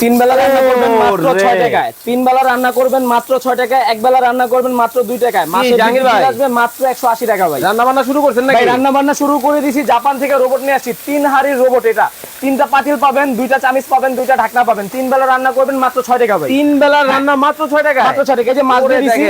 তিন বেলা রান্না করবেন মাত্র 6 টাকায়। তিন বেলা রান্না করবেন মাত্র 6 টাকায় এক বেলা রান্না করবেন মাত্র 2 টাকায়। মাসে জাহাঙ্গীর ভাই? আসবে মাত্র একশো আশি টাকা ভাই। রান্না বান্না শুরু করছেন নাকি? রান্না বান্না শুরু করে দিছি জাপান থেকে রোবট নিয়ে আসছি। তিন হাড়ির রোবট এটা। তিনটা পাতিল পাবেন দুইটা চামিচ পাবেন দুইটা ঢাকনা পাবেন। তিন বেলা রান্না করবেন মাত্র ছয় টাকা ভাই। তিন বেলা রান্না মাত্র ছয় টাকা মাত্র ছয় টাকা এই যে মাছ দিয়ে দিছি।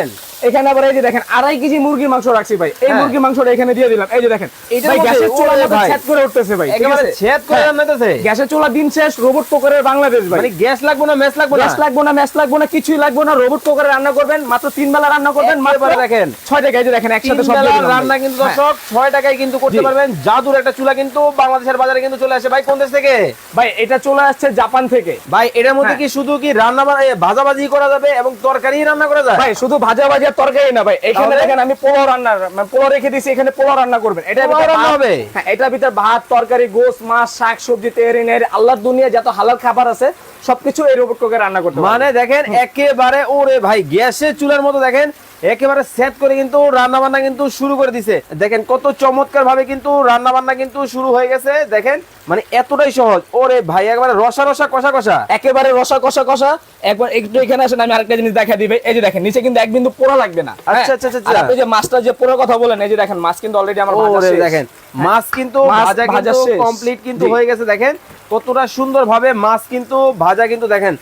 এখানে আবার এই যে দেখেন আড়াই কেজি মুরগির মাংস রাখছি ভাই এই হ্যাঁ। মুরগির মাংসটা এখানে দিয়ে দিলাম এই যে দেখেন ভাই গ্যাসের চুলা ওরে মতো ভাই। ছেদ করে উঠতেছে ভাই ঠিক একেবারে আছে? ছেদ করে হ্যাঁ। গ্যাসের চুলা দিন শেষ রোবট কুকারের বাংলাদেশ ভাই মানে গ্যাস লাগবে না লাগবে না গ্যাস লাগবে না ম্যাচ লাগবে না কিছুই লাগবে না রোবট কুকারে রান্না করবেন মাত্র তিন বেলা রান্না করবেন মাত্র দেখেন। ছয় টাকা এই যে দেখেন একসাথে সব রান্না কিন্তু হ্যাঁ। দর্শক ছয় টাকায় কিন্তু করতে পারবেন জাদুর একটা চুলা কিন্তু বাংলাদেশের বাজারে কিন্তু চলে আসে ভাই কোন দেশ থেকে ভাই এটা চলে আসছে জাপান থেকে ভাই এটার মধ্যে। কি শুধু কি রান্না ভাজাভাজি করা যাবে এবং তরকারি রান্না করা যায় ভাই শুধু ভাজা ভাজা তরকারি না ভাই এখানে দেখেন আমি পোলাও রান্না মানে পোলাও রেখে দিয়েছি এখানে পোলাও রান্না করবেন এটা রান্না হবে? হ্যাঁ এটার ভিতরে ভাত তরকারি গোস মাছ শাক সবজি তেহরিনের আল্লাহর দুনিয়া যত হালাল খাবার আছে সবকিছু এই রোবট কুকারে রান্না করতে। মানে দেখেন একেবারে ওরে ভাই গ্যাসের চুলার মতো দেখেন একেবারে সেট করে কিন্তু রান্না বান্না কিন্তু শুরু করে দিছে। দেখেন কত চমৎকার ভাবে কিন্তু রান্না বান্না কিন্তু শুরু হয়ে গেছে। দেখেন মানে এতটাই সহজ। ওরে ভাই একবারে রসা রসা কষা কষা। একেবারে রসা কষা কষা। একবার একটু এখানে আসেন আমি আরেকটা জিনিস দেখা দিবে এই যে দেখেন নিচে কিন্তু এক বিন্দু পোড়া লাগবে না হ্যাঁ? আচ্ছা, আচ্ছা, আচ্ছা, আচ্ছা। আপনি যে মাছটা যে পোড়ার কথা বলেন এই যে দেখেন মাছ কিন্তু অলরেডি আমার ভাজা। দেখেন মাছ কিন্তু ভাজা ভাজা কিন্তু কমপ্লিট কিন্তু হয়ে গেছে দেখেন। কতটা সুন্দর ভাবে মাছ কিন্তু ভাজা কিন্তু দেখেন।